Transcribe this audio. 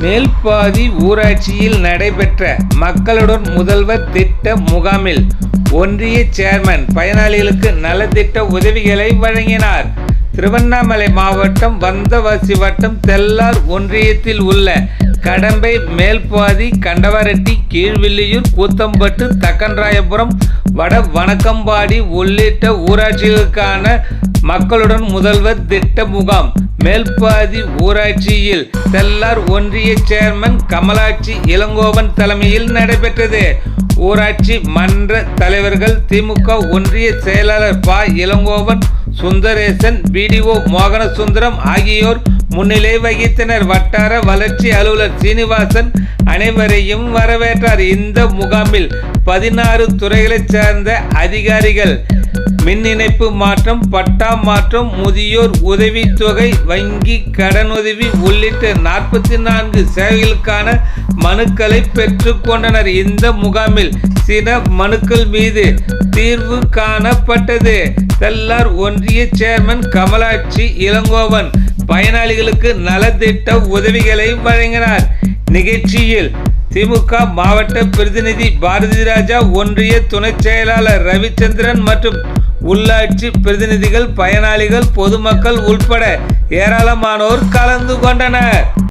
மேல்பாதி ஊராட்சியில் நடைபெற்ற மக்களுடன் முதல்வர் திட்ட முகாமில் ஒன்றிய சேர்மன் பயனாளிகளுக்கு நலத்திட்ட உதவிகளை வழங்கினார். திருவண்ணாமலை மாவட்டம் வந்தவாசி வட்டம் தெல்லார் ஒன்றியத்தில் உள்ள கடம்பை மேல்பாதி கண்டவரட்டி கீழ்வில்லியூர் கூத்தம்பட்டு தக்கன்ராயபுரம் வட வணக்கம்பாடி உள்ளிட்ட ஊராட்சிகளுக்கான மக்களுடன் முதல்வர் திட்ட முகாம் மேல்பாதி ஊராட்சியில் தெல்லார் ஒன்றிய சேர்மன் கமலாட்சி இளங்கோவன் தலைமையில் நடைபெற்றது. ஊராட்சி மன்ற தலைவர்கள் திமுக ஒன்றிய செயலாளர் ப. இளங்கோவன் சுந்தரேசன் பிடிஓ மோகனசுந்தரம் ஆகியோர் முன்னிலை வகித்தனர். வட்டார வளர்ச்சி அலுவலர் சீனிவாசன் அனைவரையும் வரவேற்றார். இந்த முகாமில் பதினாறு துறைகளைச் சேர்ந்த அதிகாரிகள் மின் இணைப்பு மாற்றம் பட்டா மாற்றம் முதியோர் உதவித்தொகை வங்கி கடனுதவி உள்ளிட்ட நாற்பத்தி நான்கு சேவைகளுக்கான மனுக்களை பெற்றுக்கொண்டனர் இந்த முகாமில் சில மனுக்கள் மீது தீர்வு காணப்பட்டது. தெல்லார் ஒன்றிய சேர்மன் கமலாட்சி இளங்கோவன் பயனாளிகளுக்கு நலத்திட்ட உதவிகளை வழங்கினார். நிகழ்ச்சியில் திமுக மாவட்ட பிரதிநிதி பாரதி ராஜா ஒன்றிய துணை செயலாளர் ரவிச்சந்திரன் மற்றும் உள்ளாட்சி பிரதிநிதிகள் பயனாளிகள் பொதுமக்கள் உள்பட ஏராளமானோர் கலந்து கொண்டனர்.